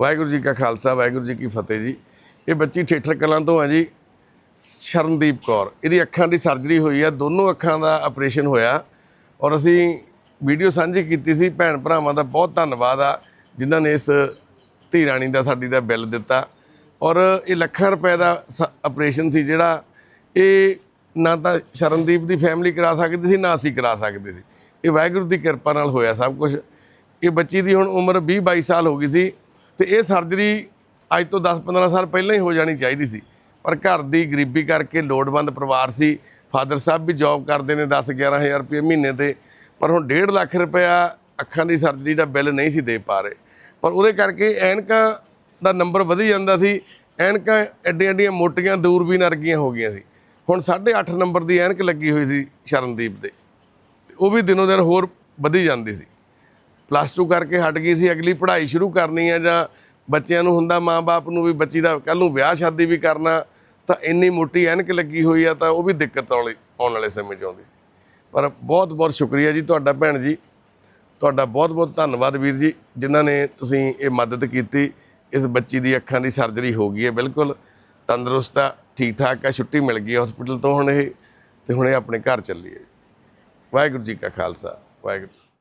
ਵਾਹਿਗੁਰੂ ਜੀ ਕਾ ਖਾਲਸਾ, ਵਾਹਿਗੁਰੂ ਜੀ ਕੀ ਫਤਿਹ ਜੀ। ਇਹ ਬੱਚੀ ਠੇਠਰ ਕਲਾਂ ਤੋਂ ਹੈ ਜੀ, ਸ਼ਰਨਦੀਪ ਕੌਰ। ਇਹਦੀ ਅੱਖਾਂ ਦੀ ਸਰਜਰੀ ਹੋਈ ਆ, ਦੋਨੋਂ ਅੱਖਾਂ ਦਾ ਆਪਰੇਸ਼ਨ ਹੋਇਆ। ਔਰ ਅਸੀਂ ਵੀਡੀਓ ਸਾਂਝੀ ਕੀਤੀ ਸੀ, ਭੈਣ ਭਰਾਵਾਂ ਦਾ ਬਹੁਤ ਧੰਨਵਾਦ ਆ, ਜਿਨ੍ਹਾਂ ਨੇ ਇਸ ਧੀ ਰਾਣੀ ਦਾ ਸਾਡੀ ਦਾ ਬਿੱਲ ਦਿੱਤਾ। ਔਰ ਇਹ ਲੱਖਾਂ ਰੁਪਏ ਦਾ ਆਪਰੇਸ਼ਨ ਸੀ ਜਿਹੜਾ, ਇਹ ਨਾ ਤਾਂ ਸ਼ਰਨਦੀਪ ਦੀ ਫੈਮਿਲੀ ਕਰਾ ਸਕਦੀ ਸੀ, ਨਾ ਅਸੀਂ ਕਰਾ ਸਕਦੇ ਸੀ। ਇਹ ਵਾਹਿਗੁਰੂ ਦੀ ਕਿਰਪਾ ਨਾਲ ਹੋਇਆ ਸਭ ਕੁਝ ਇਹ ਬੱਚੀ ਦੀ ਹੁਣ ਉਮਰ 20 22 ਸਾਲ ਹੋ ਗਈ ਸੀ। ਤੇ ਇਹ ਸਰਜਰੀ ਅੱਜ ਤੋਂ 10-15 ਸਾਲ ਪਹਿਲਾਂ ਹੀ ਹੋ ਜਾਣੀ ਚਾਹੀਦੀ ਸੀ। ਪਰ ਘਰ ਦੀ ਗਰੀਬੀ ਕਰਕੇ ਲੋੜਵੰਦ ਪਰਿਵਾਰ ਸੀ। ਫਾਦਰ ਸਾਹਿਬ ਵੀ ਜੌਬ ਕਰਦੇ ਨੇ 10-11000 ਰੁਪਏ ਮਹੀਨੇ ਤੇ, ਪਰ ਹੁਣ 1.5 ਲੱਖ ਰੁਪਇਆ ਅੱਖਾਂ ਦੀ ਸਰਜਰੀ ਦਾ ਬਿੱਲ ਨਹੀਂ ਸੀ ਦੇ ਪਾ ਰਹੇ। ਪਰ ਉਹਦੇ ਕਰਕੇ ਐਨਕਾਂ ਦਾ ਨੰਬਰ ਵਧੀ ਜਾਂਦਾ ਸੀ। ਐਨਕਾਂ ਐਡੀਆਂ ਐਡੀਆਂ ਮੋਟੀਆਂ ਦੂਰਬੀਨ ਵਰਗੀਆਂ ਹੋ ਗਈਆਂ ਸੀ। ਹੁਣ 8.5 ਨੰਬਰ ਦੀ ਐਨਕ ਲੱਗੀ ਹੋਈ ਸੀ ਸ਼ਰਨਦੀਪ ਦੇ। ਉਹ ਵੀ ਦਿਨੋ ਦਿਨ ਹੋਰ ਵਧੀ ਜਾਂਦੀ ਸੀ। ਪਲੱਸ 2 ਕਰਕੇ ਹਟ ਗਈ ਸੀ, ਅਗਲੀ ਪੜ੍ਹਾਈ ਸ਼ੁਰੂ ਕਰਨੀ ਹੈ ਜਾਂ ਬੱਚਿਆਂ ਨੂੰ ਹੁੰਦਾ ਮਾਂ-ਬਾਪ ਨੂੰ ਵੀ ਬੱਚੀ ਦਾ ਕੱਲ ਨੂੰ ਵਿਆਹ ਸ਼ਾਦੀ ਵੀ ਕਰਨਾ, ਤਾਂ ਇੰਨੀ ਮੋਟੀ ਐਨਕ ਲੱਗੀ ਹੋਈ ਆ ਤਾਂ ਉਹ ਵੀ ਦਿੱਕਤ ਵਾਲੀ, ਆਉਣ ਵਾਲੇ ਸਮੇਂ 'ਚ ਆਉਂਦੀ ਸੀ। ਪਰ ਬਹੁਤ-ਬਹੁਤ ਸ਼ੁਕਰੀਆ ਜੀ ਤੁਹਾਡਾ ਭੈਣ ਜੀ। ਤੁਹਾਡਾ ਬਹੁਤ-ਬਹੁਤ ਧੰਨਵਾਦ ਵੀਰ ਜੀ, ਜਿਨ੍ਹਾਂ ਨੇ ਤੁਸੀਂ ਇਹ ਮਦਦ ਕੀਤੀ, ਇਸ ਬੱਚੀ ਦੀ ਅੱਖਾਂ ਦੀ ਸਰਜਰੀ ਹੋ ਗਈ ਹੈ ਬਿਲਕੁਲ ਤੰਦਰੁਸਤ ਆ ਠੀਕ ਠਾਕ ਆ, ਛੁੱਟੀ ਮਿਲ ਗਈ ਹਸਪੀਟਲ ਤੋਂ ਹੁਣ ਇਹ, ਤੇ ਹੁਣ ਇਹ ਆਪਣੇ ਘਰ ਚੱਲੀ ਹੈ ਵਾਹਿਗੁਰੂ ਜੀ ਕਾ ਖਾਲਸਾ, ਵਾਹਿਗੁਰੂ